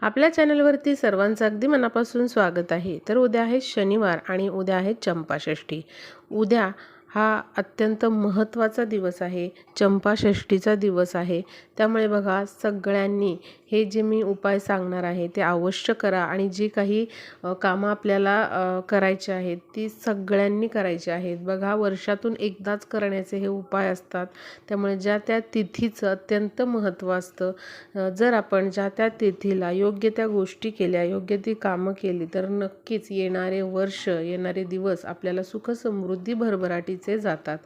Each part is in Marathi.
आपल्या चॅनलवरती सर्वांचं अगदी मनापासून स्वागत आहे. तर उद्या आहे शनिवार आणि उद्या आहे चंपाषष्ठी. उद्या हा अत्यंत महत्त्वाचा दिवस आहे. चंपाषष्ठीचा दिवस आहे. त्यामुळे बघा सगळ्यांनी हे जे मी उपाय सांगणार आहे ते अवश्य करा आणि जी काही कामं आपल्याला करायची आहेत ती सगळ्यांनी करायची आहेत. बघा वर्षातून एकदाच करण्याचे हे उपाय असतात. त्यामुळे ज्या त्या तिथीचं अत्यंत महत्त्व असतं. जर आपण ज्या त्या तिथीला योग्य त्या गोष्टी केल्या योग्य ती कामं केली तर नक्कीच येणारे वर्ष येणारे दिवस आपल्याला सुख समृद्धी भरभराटीचे जातात.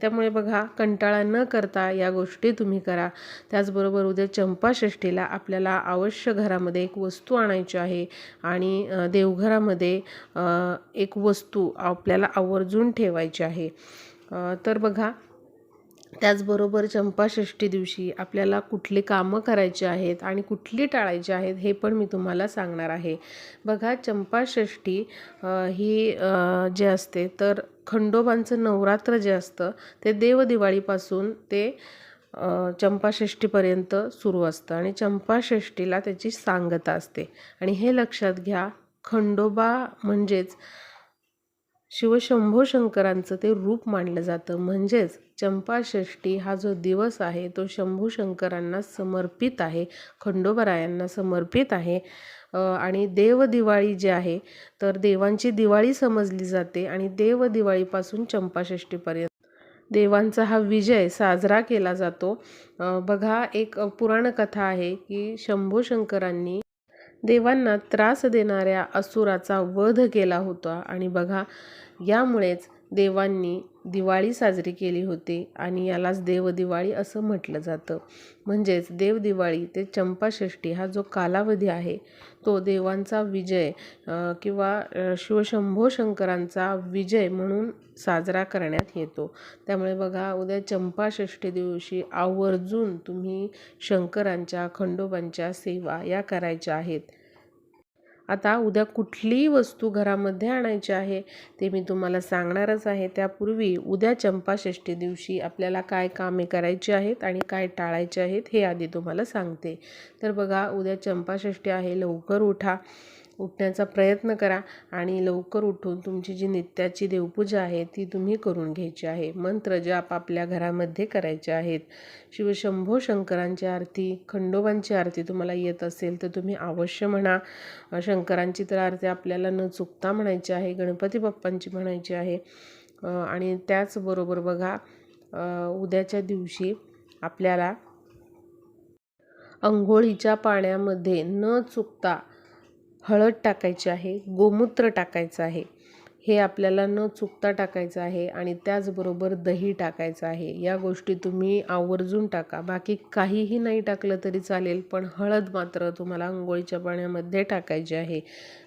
त्यामुळे बघा कंटाळा न करता या गोष्टी तुम्ही करा. त्याचबरोबर उद्या चंपाषष्ठीला आप आपल्याला अवश्य घरामध्ये एक वस्तू आणायची आहे आणि देवघरामध्ये एक वस्तू आपल्याला आवर्जून ठेवायची आहे. तर बघा त्याचबरोबर चंपाषष्ठी दिवशी आपल्याला कुठली कामं करायची आहेत आणि कुठली टाळायची आहेत हे पण मी तुम्हाला सांगणार आहे. बघा चंपाषष्ठी ही जे असते तर खंडोबांचं नवरात्र जे असतं ते देवदिवाळीपासून ते चंपाषष्ठीपर्यंत सुरू असतं आणि चंपाषष्ठीला त्याची सांगता असते. आणि हे लक्षात घ्या खंडोबा म्हणजेच शिवशंभो शंकरांचं ते रूप मानलं जातं. म्हणजेच चंपाषष्ठी हा जो दिवस आहे तो शंभू शंकरांना समर्पित आहे खंडोबरायांना समर्पित आहे. आणि देवदिवाळी जी आहे तर देवांची दिवाळी समजली जाते आणि देवदिवाळीपासून चंपाषष्ठीपर्यंत देवांचा हा विजय साजरा केला जातो. बघा एक पुराण कथा आहे की शंभू शंकरांनी देवांना त्रास देणाऱ्या असुराचा वध केला होता. आणि बघा यामुळेच देवांनी दिवाळी साजरी केली होती आणि यालाच देवदिवाळी असं म्हटलं जातं. म्हणजेच देवदिवाळी ते चंपाषष्ठी हा जो कालावधी आहे तो देवांचा विजय किंवा शिवशंभो शंकरांचा विजय म्हणून साजरा करण्यात येतो. त्यामुळे बघा उद्या चंपाषष्ठी दिवशी आवर्जून तुम्ही शंकरांच्या खंडोबांच्या सेवा या करायच्या आहेत. आता उद्या कुठलीही वस्तू घरामध्ये आणायची आहे ते मी तुम्हाला सांगणारच आहे. त्यापूर्वी उद्या चंपाषष्ठी दिवशी आपल्याला काय कामे करायची आहेत आणि काय टाळायचे आहेत हे आधी तुम्हाला सांगते. तर बघा उद्या चंपाषष्ठी आहे लवकर उठा. उठण्याचा प्रयत्न करा आणि लवकर उठून तुमची जी नित्याची देवपूजा आहे ती तुम्ही करून घ्यायची आहे. मंत्र जाप आपल्या घरामध्ये करायचे आहेत. शिवशंभो शंकरांची आरती खंडोबांची आरती तुम्हाला येत असेल तर तुम्ही अवश्य म्हणा. शंकरांची तर आरती आपल्याला न चुकता म्हणायची आहे गणपती बाप्पांची म्हणायची आहे. आणि त्याचबरोबर बघा उद्याच्या दिवशी आपल्याला अंघोळीच्या पाण्यामध्ये न चुकता हळद टाकायची आहे गोमूत्र टाकायचं आहे. हे आपल्याला न चुकता टाकायचं आहे आणि त्याचबरोबर दही टाकायचं आहे. या गोष्टी तुम्ही आवर्जून टाका. बाकी काहीही नाही टाकलं तरी चालेल पण हळद मात्र तुम्हाला अंघोळीच्या पाण्यामध्ये टाकायची आहे.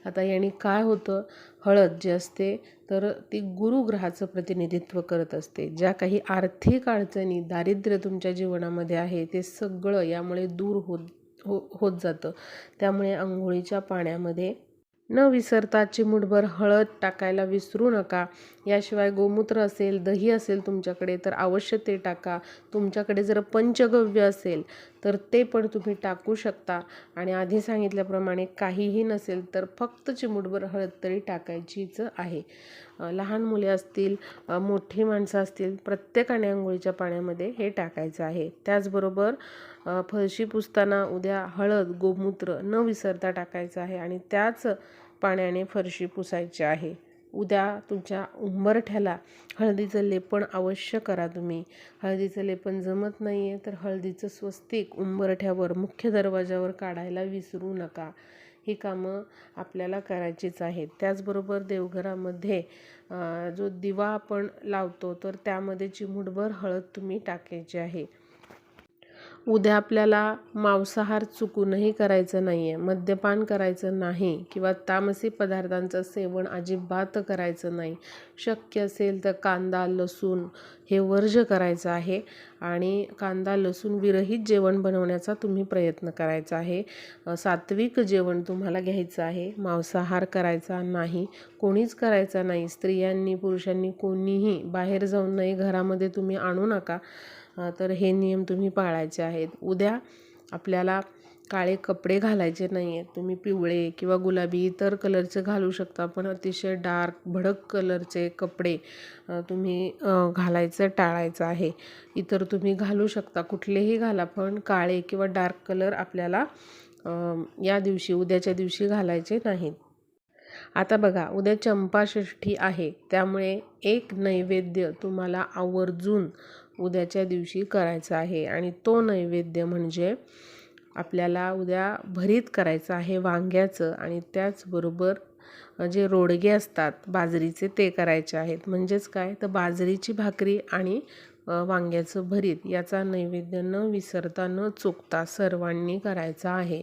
आता याने काय होतं? हळद जी असते तर ती गुरुग्रहाचं प्रतिनिधित्व करत असते. ज्या काही आर्थिक अडचणी दारिद्र्य तुमच्या जीवनामध्ये आहे ते सगळं यामुळे दूर होत हो होत जातं. त्यामुळे आंघोळीच्या पाण्यामध्ये न विसरता चिमूटभर हळद टाकायला विसरू नका. याशिवाय गोमूत्र असेल दही असेल तुमच्याकडे तर अवश्य ते टाका. तुमच्याकडे जर पंचगव्य असेल तर ते पण तुम्ही टाकू शकता. आणि आधी सांगितल्याप्रमाणे काहीही नसेल तर फक्त चिमूटभर हळद तरी टाकायचीच आहे. लहान मुले असतील मोठी माणसं असतील प्रत्येकाने आंघोळीच्या पाण्यामध्ये हे टाकायचं आहे. त्याचबरोबर फरशी पुसताना उद्या हळद गोमूत्र न विसरता टाकायचं आहे आणि त्याच पाण्याने फरशी पुसायची आहे. उद्या तुमच्या उंबरठ्याला हळदीचं लेपन अवश्य करा तुम्ही. हळदीचं लेपन जमत नाही आहे तर हळदीचं स्वस्तिक उंबरठ्यावर मुख्य दरवाजावर काढायला विसरू नका. ही कामं आपल्याला करायचीच आहेत. त्याचबरोबर देवघरामध्ये जो दिवा आपण लावतो तर त्यामध्ये चिमूटभर हळद तुम्ही टाकायची आहे. उद्या आपल्याला मांसाहार चुकूनही करायचं नाही आहे मद्यपान करायचं नाही किंवा तामसी पदार्थांचं सेवन अजिबात करायचं नाही. शक्य असेल तर कांदा लसूण हे वर्ज करायचं आहे आणि कांदा लसूण विरहित जेवण बनवण्याचा तुम्ही प्रयत्न करायचा आहे. सात्विक जेवण तुम्हाला घ्यायचं आहे. मांसाहार करायचा नाही कोणीच करायचा नाही. स्त्रियांनी पुरुषांनी कोणीही बाहेर जाऊन नाही घरामध्ये तुम्ही आणू नका. तर हे नियम तुम्ही पाळायचे आहेत. उद्या आपल्याला काळे कपडे घालायचे नाही आहेत तुम्ही पिवळे किंवा गुलाबी इतर कलरचे घालू शकता पण अतिशय डार्क भडक कलरचे कपडे तुम्ही घालायचं टाळायचं आहे. इतर तुम्ही घालू शकता. कुठलेही घाला पण काळे किंवा डार्क कलर आपल्याला या दिवशी उद्याच्या दिवशी घालायचे नाहीत. आता बघा उद्या चंपाषष्ठी आहे. त्यामुळे एक नैवेद्य तुम्हाला आवर्जून उद्याच्या दिवशी करायचा आहे. आणि तो नैवेद्य म्हणजे आपल्याला उद्या भरीत करायचं आहे वांग्याचं. आणि त्याचबरोबर जे रोडगे असतात बाजरीचे ते करायचे आहेत. म्हणजेच काय? तर बाजरीची भाकरी आणि वांग्याचं भरीत याचा नैवेद्य न विसरता न चुकता सर्वांनी करायचा आहे.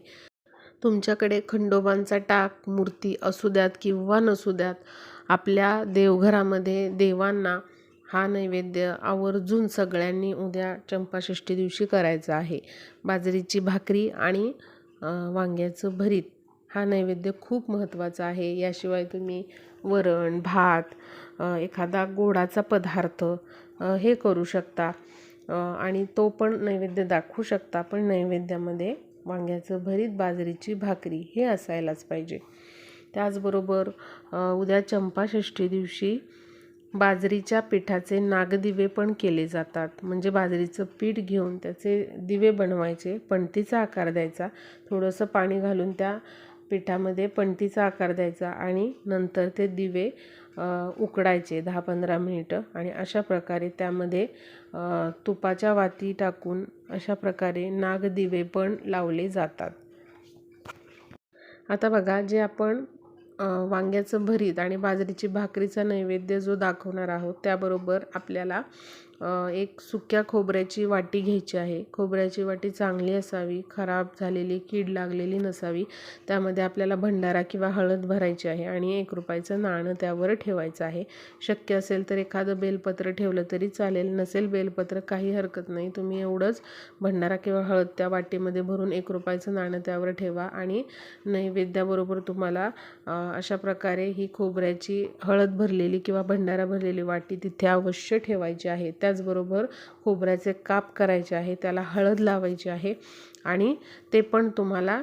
तुमच्याकडे खंडोबांचा टाक मूर्ती असू द्यात किंवा नसू द्यात आपल्या देवघरामध्ये देवांना हा नैवेद्य आवर्जून सगळ्यांनी उद्या चंपाषष्ठी दिवशी करायचा आहे. बाजरीची भाकरी आणि वांग्याचं भरीत. हा नैवेद्य खूप महत्त्वाचा आहे. याशिवाय तुम्ही वरण भात एखादा गोडाचा पदार्थ हे करू शकता. आणि तो पण नैवेद्य दाखवू शकता पण नैवेद्यामध्ये वांग्याचं भरीत बाजरीची भाकरी हे असायलाच पाहिजे. त्याचबरोबर उद्या चंपाषष्ठी दिवशी बाजरीच्या पिठाचे नागदिवे पण केले जातात. म्हणजे बाजरीचं पीठ घेऊन त्याचे दिवे बनवायचे पणतीचा आकार द्यायचा थोडंसं पाणी घालून त्या पिठामध्ये पणतीचा आकार द्यायचा आणि नंतर ते दिवे उकडायचे दहा पंधरा मिनिटं आणि अशा प्रकारे त्यामध्ये तुपाच्या वाती टाकून अशा प्रकारे नागदिवे पण लावले जातात. आता बघा जे आपण वांग्याचं भरीत आणि बाजरीची भाकरीचा नैवेद्य जो दाखवणार आहोत त्याबरोबर आपल्याला एक सुक्या खोबऱ्याची वाटी घ्यायची आहे. खोबऱ्याची वाटी चांगली असावी खराब झालेली कीड लागलेली नसावी. त्यामध्ये आपल्याला भंडारा किंवा हळद भरायची आहे आणि एक रुपयाचं नाणं त्यावर ठेवायचं आहे. शक्य असेल तर एखादं बेलपत्र ठेवलं तरी चालेल. नसेल बेलपत्र काही हरकत नाही. तुम्ही एवढंच भंडारा किंवा हळद त्या वाटीमध्ये भरून एक रुपयाचं नाणं त्यावर ठेवा आणि नैवेद्याबरोबर तुम्हाला अशा प्रकारे ही खोबऱ्याची हळद भरलेली किंवा भंडारा भरलेली वाटी तिथे अवश्य ठेवायची आहे. त्याचबरोबर खोबऱ्याचे काप करायचे आहे त्याला हळद लावायची आहे आणि ते पण तुम्हाला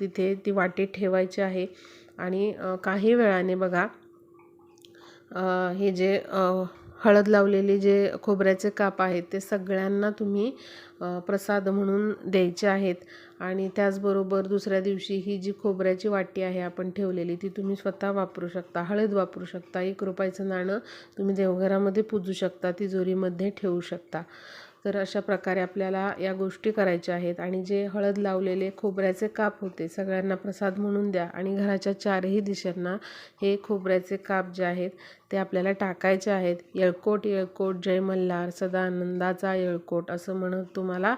तिथे ती वाटी ठेवायची आहे. आणि काही वेळाने बघा हे जे हळद लावलेले जे खोबऱ्याचे काप आहेत ते सगळ्यांना तुम्ही प्रसाद म्हणून द्यायचे आहेत. आणि त्याचबरोबर दुसऱ्या दिवशी ही जी खोबऱ्याची वाटी आहे आपण ठेवलेली ती तुम्ही स्वतः वापरू शकता. हळद वापरू शकता. एक रुपयाचं नाणं तुम्ही देवघरामध्ये पूजू शकता तिजोरीमध्ये ठेवू शकता. तर अशा प्रकारे आपल्याला या गोष्टी करायच्या आहेत. आणि जे हळद लावलेले खोबऱ्याचे काप होते सगळ्यांना प्रसाद म्हणून द्या. आणि घराच्या चारही दिशांना हे खोबऱ्याचे काप जे आहेत ते आपल्याला टाकायचे आहेत. येळकोट येळकोट जय मल्हार सदा आनंदाचा येळकोट असं म्हणत तुम्हाला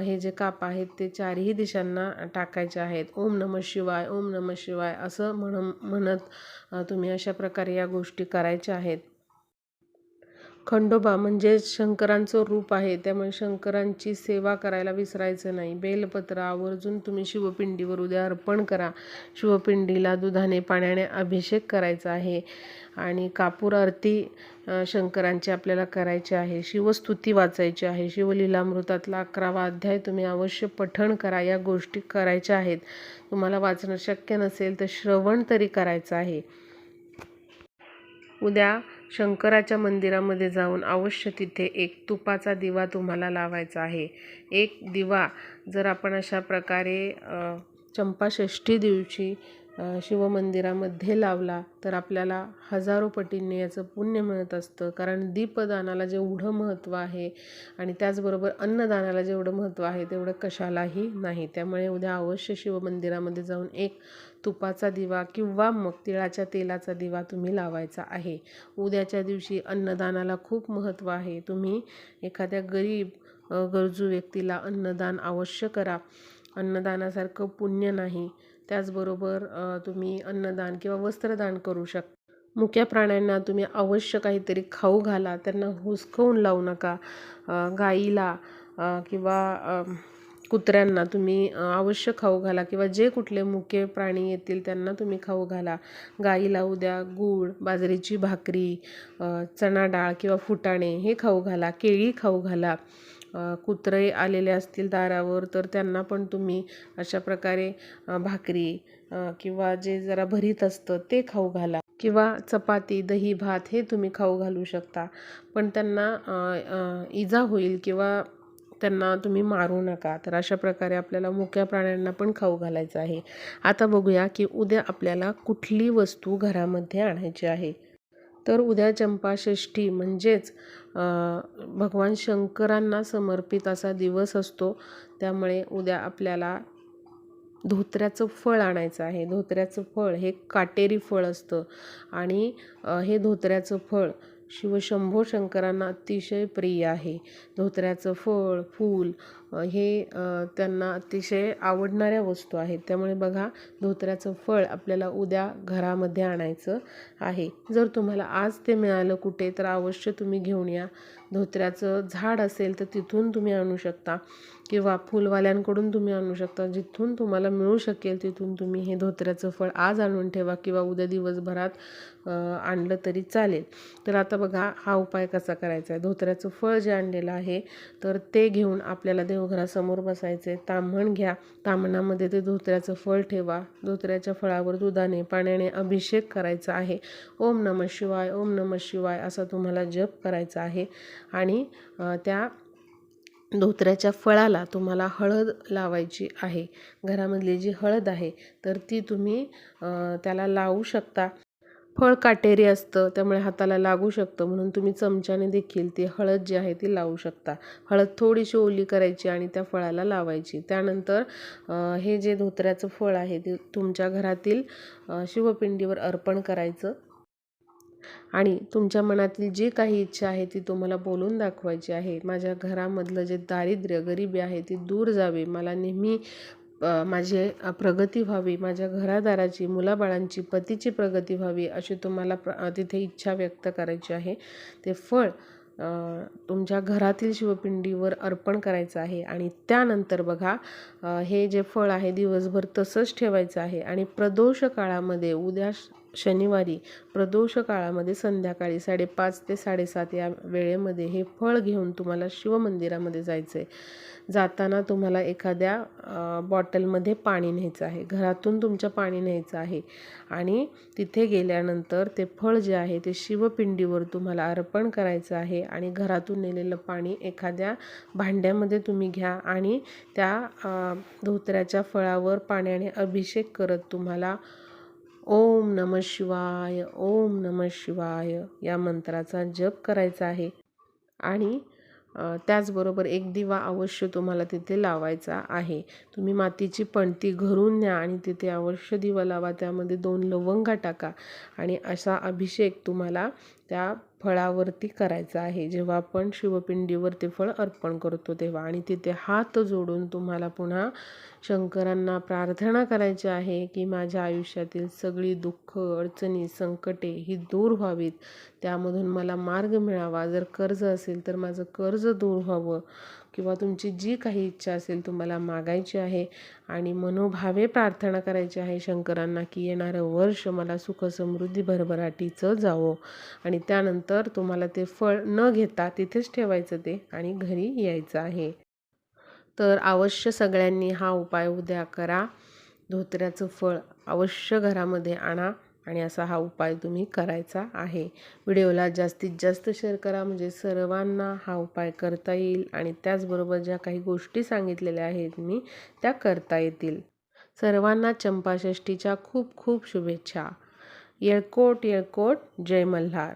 हे जे काप आहेत ते चारही दिशांना टाकायचे आहेत. ओम नम शिवाय ओम नम शिवाय असं म्हण म्हणत तुम्ही अशा प्रकारे या गोष्टी करायच्या आहेत. खंडोबा म्हणजे शंकरांचं रूप आहे. त्यामुळे शंकरांची सेवा करायला विसरायचं नाही. बेलपत्र आवर्जून तुम्ही शिवपिंडीवर उद्या अर्पण करा. शिवपिंडीला दुधाने पाण्याने अभिषेक करायचा आहे आणि कापूर आरती शंकरांची आपल्याला करायची आहे. शिवस्तुती वाचायची आहे. शिवलीलामृतातला अकरावा अध्याय तुम्ही अवश्य पठण करा. या गोष्टी करायच्या आहेत. तुम्हाला वाचणं शक्य नसेल तर श्रवण तरी करायचं आहे. उद्या शंकराच्या मंदिरामध्ये जाऊन अवश्य तिथे एक तुपाचा दिवा तुम्हाला लावायचा आहे. एक दिवा जर आपण अशा प्रकारे चंपाषष्ठी दिवशी शिवमंदिरामध्ये लावला तर आपल्याला हजारो पटींनी याचं पुण्य मिळत असतं. कारण दीपदानाला जेवढं महत्त्व आहे आणि त्याचबरोबर अन्नदानाला जेवढं महत्त्व आहे तेवढं कशालाही नाही. त्यामुळे उद्या अवश्य शिवमंदिरामध्ये जाऊन एक तुपाचा दिवा किंवा मग तिळाच्या तेलाचा दिवा तुम्ही लावायचा आहे. उद्याच्या दिवशी अन्नदानाला खूप महत्त्व आहे. तुम्ही एखाद्या गरीब गरजू व्यक्तीला अन्नदान अवश्य करा. अन्नदानासारखं पुण्य नाही. त्याचबरोबर तुम्ही अन्नदान किंवा वस्त्रदान करू शकता मुक्या प्राण्यांना तुम्ही अवश्य काहीतरी खाऊ घाला त्यांना हुसकवून लावू नका. गाईला किंवा कुत्र्यांना तुम्ही अवश्य खाऊ घाला किंवा जे कुठले मुके प्राणी येतील त्यांना तुम्ही खाऊ घाला. गाईला उद्या गूळ बाजरीची भाकरी चणा डाळ किंवा फुटाणे हे खाऊ घाला केळी खाऊ घाला. कुत्रे आलेले असतील दारावर तर त्यांना पण तुम्ही अशा प्रकारे भाकरी किंवा जे जरा भरीत असतं ते खाऊ घाला. किंवा चपाती दही भात हे तुम्ही खाऊ घालू शकता. पण त्यांना इजा होईल किंवा त्यांना तुम्ही मारू नका. तर अशा प्रकारे आपल्याला मुक्या प्राण्यांना पण खाऊ घालायचं आहे. आता बघूया की उद्या आपल्याला कुठली वस्तू घरामध्ये आणायची आहे. तर उद्या चंपाषष्ठी म्हणजेच भगवान शंकरांना समर्पित असा दिवस असतो. त्यामुळे उद्या आपल्याला धोत्र्याचं फळ आणायचं आहे. धोत्र्याचं फळ हे काटेरी फळ असतं. आणि हे धोत्र्याचं फळ शिवशंभो शंकरांना अतिशय प्रिय आहे. धोत्र्याचं फळ फूल हे त्यांना अतिशय आवडणाऱ्या वस्तू आहेत. त्यामुळे बघा धोत्र्याचं फळ आपल्याला उद्या घरामध्ये आणायचं आहे. जर तुम्हाला आज ते मिळालं कुठे तर अवश्य तुम्ही घेऊन या. धोत्र्याचं झाड असेल तर तिथून तुम्ही आणू शकता. किंवा फुलवाल्यांकडून तुम्ही आणू शकता. जिथून तुम्हाला मिळू शकेल तिथून तुम्ही हे धोत्र्याचं फळ आज आणून ठेवा किंवा उद्या दिवसभरात आणलं तरी चालेल. तर आता बघा हा उपाय कसा करायचा आहे? धोत्र्याचं फळ जे आणलेलं आहे तर ते घेऊन आपल्याला देवघरासमोर बसायचे. ताम्हण घ्या. ताम्हणामध्ये ते धोत्र्याचं फळ ठेवा. धोत्र्याच्या फळावर दुधाने पाण्याने अभिषेक करायचा आहे. ओम नम शिवाय ओम नम शिवाय असा तुम्हाला जप करायचा आहे. आणि त्या धोत्र्याच्या फळाला तुम्हाला हळद लावायची आहे. घरामधली जी हळद आहे तर ती तुम्ही त्याला लावू शकता. फळ काटेरी असतं त्यामुळे हाताला लागू शकतं. म्हणून तुम्ही चमच्याने देखील ती हळद जी आहे ती लावू शकता. हळद थोडीशी ओली करायची आणि त्या फळाला लावायची. त्यानंतर हे जे धोत्र्याचं फळ आहे ते तुमच्या घरातील शिवपिंडीवर अर्पण करायचं. आणि तुमच्या मनातील जी काही इच्छा आहे ती तुम्हाला बोलून दाखवायची आहे. माझ्या घरामधलं जे दारिद्र्य गरिबी आहे ती दूर जावे. मला नेहमी माझी प्रगती व्हावी माझ्या घरादाराची मुलाबाळांची पतीची प्रगती व्हावी अशी तुम्हाला प्र तिथे इच्छा व्यक्त करायची आहे. ते फळ तुमच्या घरातील शिवपिंडीवर अर्पण करायचं आहे आणि त्यानंतर बघा हे जे फळ आहे दिवसभर तसंच ठेवायचं आहे आणि प्रदोष काळामध्ये उद्या शनिवारी प्रदोष काळामध्ये संध्याकाळी साडेपाच ते साडेसात या वेळेमध्ये हे फळ घेऊन तुम्हाला शिवमंदिरामध्ये जायचं आहे जाताना तुम्हाला एखाद्या बॉटलमध्ये पाणी न्यायचं आहे. घरातून तुमच्या पाणी न्यायचं आहे. आणि तिथे गेल्यानंतर ते फळ जे आहे ते शिवपिंडीवर तुम्हाला अर्पण करायचं आहे आणि घरातून नेलेलं पाणी एखाद्या भांड्यामध्ये तुम्ही घ्या आणि त्या धोत्र्याच्या फळावर पाण्याने अभिषेक करत तुम्हाला ओम नम शिवाय ओम नम शिवाय या मंत्राचा जप करायचा आहे. आणि त्याचबरोबर एक दिवा अवश्य तुम्हाला तिथे लावायचा आहे. तुम्ही मातीची पणती घरून न्या आणि तिथे अवश्य दिवा लावा. त्यामध्ये दोन लवंगा टाका आणि असा अभिषेक तुम्हाला त्या फळावरती करायचा आहे. जेव्हा आपण शिवपिंडीवरती फळ अर्पण करतो तेव्हा आणि तिथे हात जोडून तुम्हाला पुन्हा शंकरांना प्रार्थना करायची आहे की माझ्या आयुष्यातील सगळी दुःख अडचणी संकटे ही दूर व्हावीत. त्यामधून मला मार्ग मिळावा. जर कर्ज असेल तर माझं कर्ज दूर व्हावं. किंवा तुमची जी काही इच्छा असेल तुम्हाला मागायची आहे आणि मनोभावे प्रार्थना करायची आहे शंकरांना की येणारं वर्ष मला सुख समृद्धी भरभराटीचं जावं. आणि त्यानंतर तुम्हाला ते फळ न घेता तिथेच ठेवायचं ते आणि घरी यायचं आहे. तर अवश्य सगळ्यांनी हा उपाय उद्या करा. धोत्र्याचं फळ अवश्य घरामध्ये आणा. आणि असा हा उपाय तुम्ही करायचा आहे. व्हिडिओला जास्तीत जास्त शेअर करा. म्हणजे सर्वांना हा उपाय करता येईल आणि त्याचबरोबर ज्या काही गोष्टी सांगितलेल्या आहेत मी त्या करता येतील. सर्वांना चंपाषष्ठीच्या खूप खूप शुभेच्छा. येळकोट येळकोट. जय मल्हार.